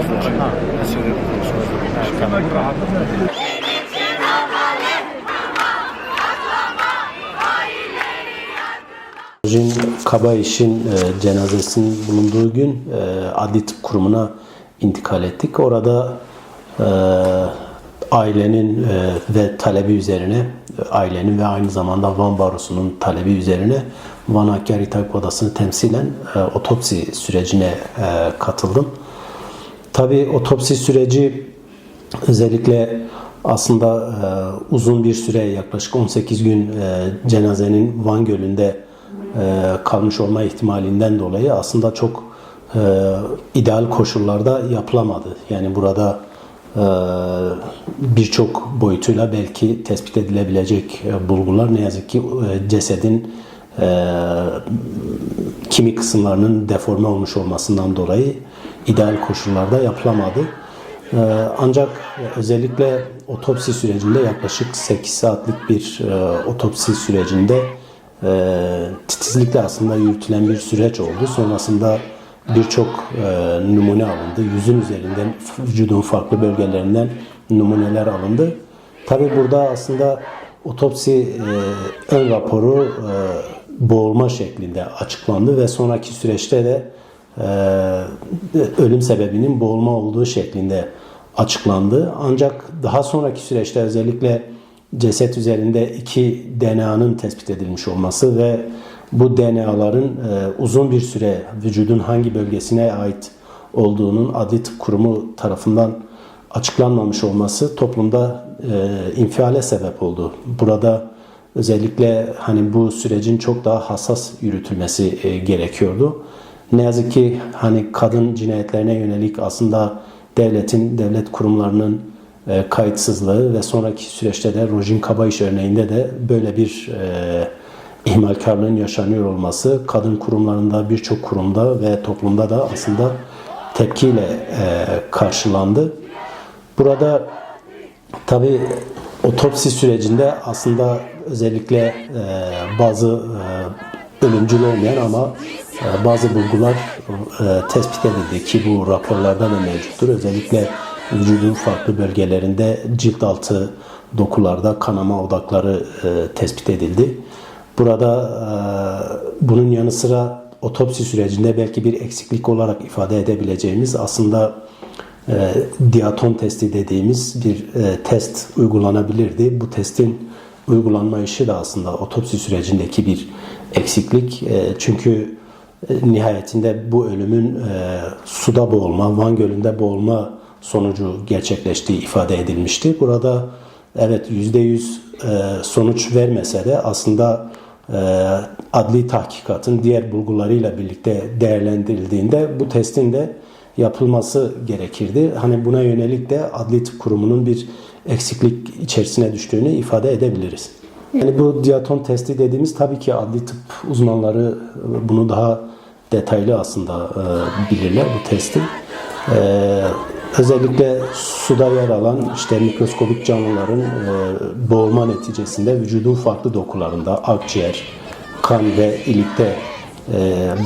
Ha. Jin Kabayiş'in e, cenazesinin bulunduğu gün e, Adli Kurumu'na intikal ettik. Orada e, ailenin e, ve talebi üzerine, ailenin ve aynı zamanda Van Barosu'nun talebi üzerine Van Hakkari Tabip Odası'nı temsilen e, otopsi sürecine e, katıldım. Tabii otopsi süreci özellikle aslında e, uzun bir süre yaklaşık 18 gün e, cenazenin Van Gölü'nde e, kalmış olma ihtimalinden dolayı aslında çok e, ideal koşullarda yapılamadı. Yani burada e, birçok boyutuyla belki tespit edilebilecek e, bulgular ne yazık ki e, cesedin e, kimi kısımlarının deforme olmuş olmasından dolayı ideal koşullarda yapılamadı. Ee, Ancak özellikle otopsi sürecinde yaklaşık 8 saatlik bir e, otopsi sürecinde e, titizlikle aslında yürütülen bir süreç oldu. Sonrasında birçok e, numune alındı. Yüzün üzerinden vücudun farklı bölgelerinden numuneler alındı. Tabi burada aslında otopsi e, ön raporu e, boğulma şeklinde açıklandı ve sonraki süreçte de e, ölüm sebebinin boğulma olduğu şeklinde açıklandı. Ancak daha sonraki süreçte özellikle ceset üzerinde iki DNA'nın tespit edilmiş olması ve bu DNA'ların e, uzun bir süre vücudun hangi bölgesine ait olduğunun Adli Tıp Kurumu tarafından açıklanmamış olması toplumda e, infiale sebep oldu. Burada özellikle hani bu sürecin çok daha hassas yürütülmesi e, gerekiyordu. Ne yazık ki hani kadın cinayetlerine yönelik aslında devletin, devlet kurumlarının e, kayıtsızlığı ve sonraki süreçte de Rojin Kabayış örneğinde de böyle bir e, ihmalkarlığın yaşanıyor olması kadın kurumlarında birçok kurumda ve toplumda da aslında tepkiyle e, karşılandı. Burada tabi otopsi sürecinde aslında özellikle e, bazı e, ölümcül olmayan ama e, bazı bulgular e, tespit edildi ki bu raporlarda da mevcuttur. Özellikle vücudun farklı bölgelerinde cilt altı dokularda kanama odakları e, tespit edildi. Burada e, bunun yanı sıra otopsi sürecinde belki bir eksiklik olarak ifade edebileceğimiz aslında e, diaton testi dediğimiz bir e, test uygulanabilirdi. Bu testin uygulanma işi de aslında otopsi sürecindeki bir eksiklik. E, çünkü e, nihayetinde bu ölümün e, suda boğulma, Van Gölü'nde boğulma sonucu gerçekleştiği ifade edilmişti. Burada evet %100 e, sonuç vermese de aslında e, adli tahkikatın diğer bulgularıyla birlikte değerlendirildiğinde bu testin de yapılması gerekirdi. Hani buna yönelik de Adli Tıp Kurumu'nun bir eksiklik içerisine düştüğünü ifade edebiliriz. Yani bu diaton testi dediğimiz tabii ki adli tıp uzmanları bunu daha detaylı aslında e, bilirler bu testi. E, özellikle suda yer alan işte mikroskobik canlıların e, boğulma neticesinde vücudun farklı dokularında akciğer, kan ve ilikte e,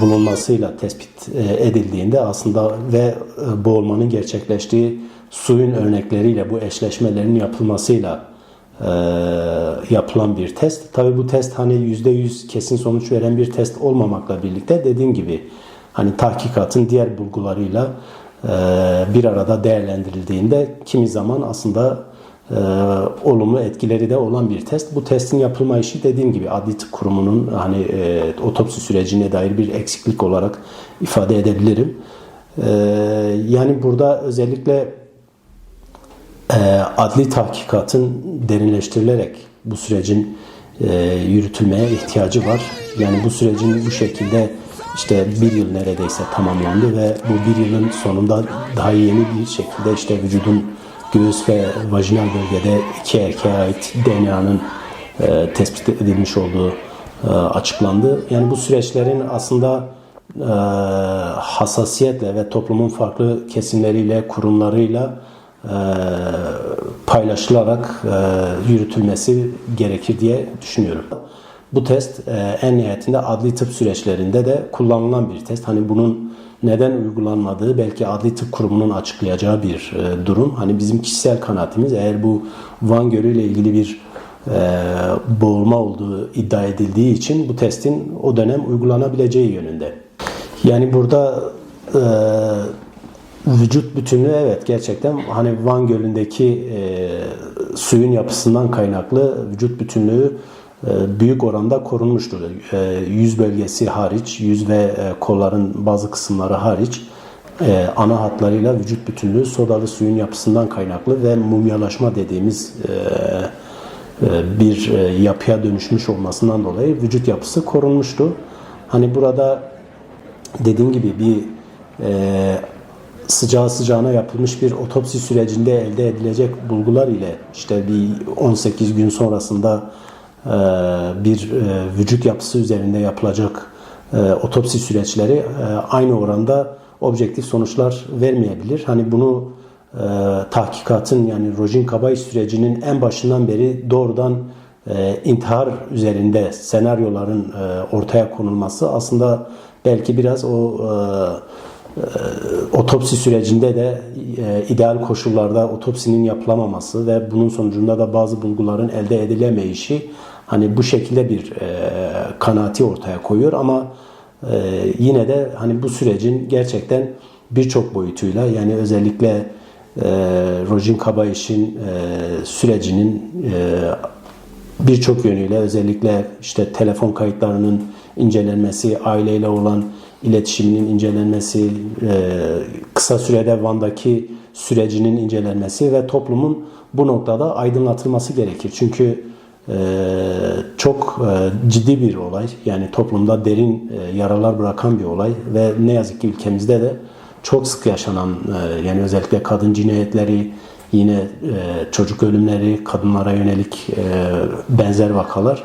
bulunmasıyla tespit e, edildiğinde aslında ve e, boğulmanın gerçekleştiği suyun örnekleriyle bu eşleşmelerin yapılmasıyla e, yapılan bir test. Tabi bu test hani %100 kesin sonuç veren bir test olmamakla birlikte dediğim gibi hani tahkikatın diğer bulgularıyla e, bir arada değerlendirildiğinde kimi zaman aslında e, olumlu etkileri de olan bir test. Bu testin yapılma işi dediğim gibi Adli Tıp Kurumu'nun hani e, otopsi sürecine dair bir eksiklik olarak ifade edebilirim. E, yani burada özellikle e, adli tahkikatın derinleştirilerek bu sürecin e, yürütülmeye ihtiyacı var. Yani bu sürecin bu şekilde işte bir yıl neredeyse tamamlandı ve bu bir yılın sonunda daha yeni bir şekilde işte vücudun göğüs ve vajinal bölgede iki erkeğe ait DNA'nın e, tespit edilmiş olduğu e, açıklandı. Yani bu süreçlerin aslında e, hassasiyetle ve toplumun farklı kesimleriyle, kurumlarıyla e, paylaşılarak e, yürütülmesi gerekir diye düşünüyorum. Bu test e, en nihayetinde adli tıp süreçlerinde de kullanılan bir test. Hani bunun neden uygulanmadığı belki Adli Tıp Kurumu'nun açıklayacağı bir e, durum. Hani bizim kişisel kanaatimiz eğer bu Van Gölü ile ilgili bir e, boğulma olduğu iddia edildiği için bu testin o dönem uygulanabileceği yönünde. Yani burada e, vücut bütünlüğü evet gerçekten hani Van Gölü'ndeki e, suyun yapısından kaynaklı vücut bütünlüğü büyük oranda korunmuştur. E, yüz bölgesi hariç, yüz ve e, kolların bazı kısımları hariç e, ana hatlarıyla vücut bütünlüğü sodalı suyun yapısından kaynaklı ve mumyalaşma dediğimiz e, e, bir e, yapıya dönüşmüş olmasından dolayı vücut yapısı korunmuştu. Hani burada dediğim gibi bir e, sıcağı sıcağına yapılmış bir otopsi sürecinde elde edilecek bulgular ile işte bir 18 gün sonrasında e, bir e, vücut yapısı üzerinde yapılacak e, otopsi süreçleri e, aynı oranda objektif sonuçlar vermeyebilir. Hani bunu e, tahkikatın yani Rojin Kabay sürecinin en başından beri doğrudan e, intihar üzerinde senaryoların e, ortaya konulması aslında belki biraz o e, otopsi sürecinde de e, ideal koşullarda otopsinin yapılamaması ve bunun sonucunda da bazı bulguların elde edilemeyişi hani bu şekilde bir e, kanaati ortaya koyuyor ama e, yine de hani bu sürecin gerçekten birçok boyutuyla yani özellikle e, Rojin Kabayiş'in e, sürecinin e, birçok yönüyle özellikle işte telefon kayıtlarının incelenmesi, aileyle olan iletişiminin incelenmesi, e, kısa sürede Van'daki sürecinin incelenmesi ve toplumun bu noktada aydınlatılması gerekir. Çünkü çok e, ciddi bir olay. Yani toplumda derin e, yaralar bırakan bir olay ve ne yazık ki ülkemizde de çok sık yaşanan e, yani özellikle kadın cinayetleri, yine çocuk ölümleri, kadınlara yönelik benzer vakalar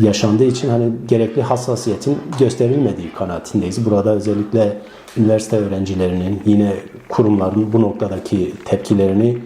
yaşandığı için hani gerekli hassasiyetin gösterilmediği kanaatindeyiz. Burada özellikle üniversite öğrencilerinin yine kurumların bu noktadaki tepkilerini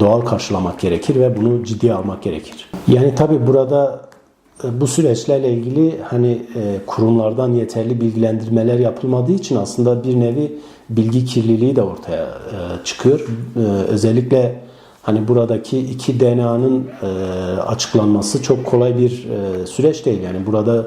doğal karşılamak gerekir ve bunu ciddiye almak gerekir. Yani tabii burada e, bu süreçlerle ilgili hani e, kurumlardan yeterli bilgilendirmeler yapılmadığı için aslında bir nevi bilgi kirliliği de ortaya e, çıkıyor. E, özellikle hani buradaki iki DNA'nın e, açıklanması çok kolay bir e, süreç değil. Yani burada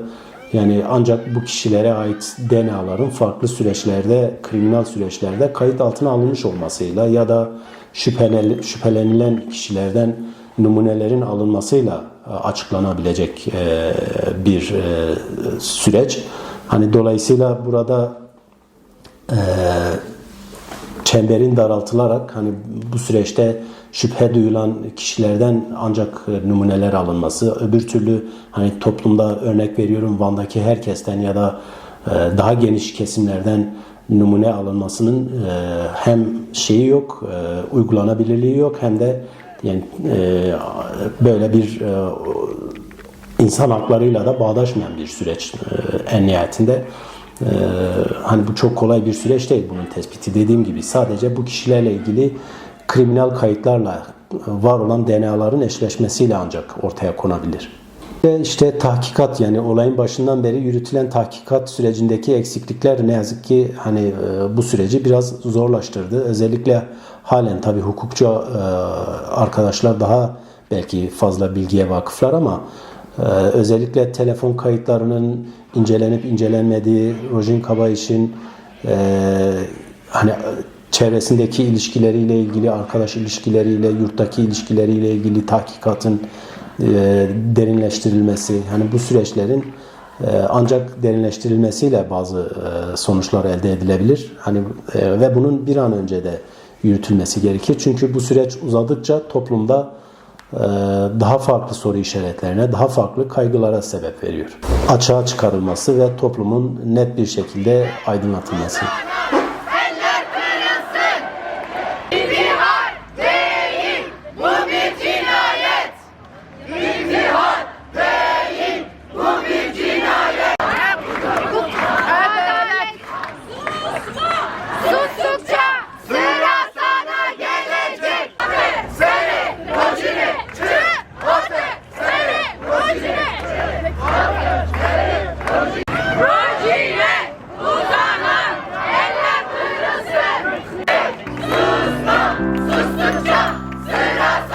yani ancak bu kişilere ait DNA'ların farklı süreçlerde, kriminal süreçlerde kayıt altına alınmış olmasıyla ya da şüphelen, şüphelenilen kişilerden numunelerin alınmasıyla e, açıklanabilecek e, bir e, süreç. Hani dolayısıyla burada çemberin daraltılarak hani bu süreçte şüphe duyulan kişilerden ancak numuneler alınması, öbür türlü hani toplumda örnek veriyorum Van'daki herkesten ya da daha geniş kesimlerden numune alınmasının e, hem şeyi yok, e, uygulanabilirliği yok hem de yani e, böyle bir e, insan haklarıyla da bağdaşmayan bir süreç e, en nihayetinde. E, hani bu çok kolay bir süreç değil bunun tespiti. Dediğim gibi sadece bu kişilerle ilgili kriminal kayıtlarla var olan DNA'ların eşleşmesiyle ancak ortaya konabilir. İşte tahkikat yani olayın başından beri yürütülen tahkikat sürecindeki eksiklikler ne yazık ki hani e, bu süreci biraz zorlaştırdı. Özellikle halen tabii hukukçu e, arkadaşlar daha belki fazla bilgiye vakıflar ama e, özellikle telefon kayıtlarının incelenip incelenmediği, Rojin Kabayiş'in hani çevresindeki ilişkileriyle ilgili, arkadaş ilişkileriyle, yurttaki ilişkileriyle ilgili tahkikatın derinleştirilmesi, hani bu süreçlerin e, ancak derinleştirilmesiyle bazı e, sonuçlar elde edilebilir. Hani e, ve bunun bir an önce de yürütülmesi gerekir. Çünkü bu süreç uzadıkça toplumda e, daha farklı soru işaretlerine, daha farklı kaygılara sebep veriyor. Açığa çıkarılması ve toplumun net bir şekilde aydınlatılması.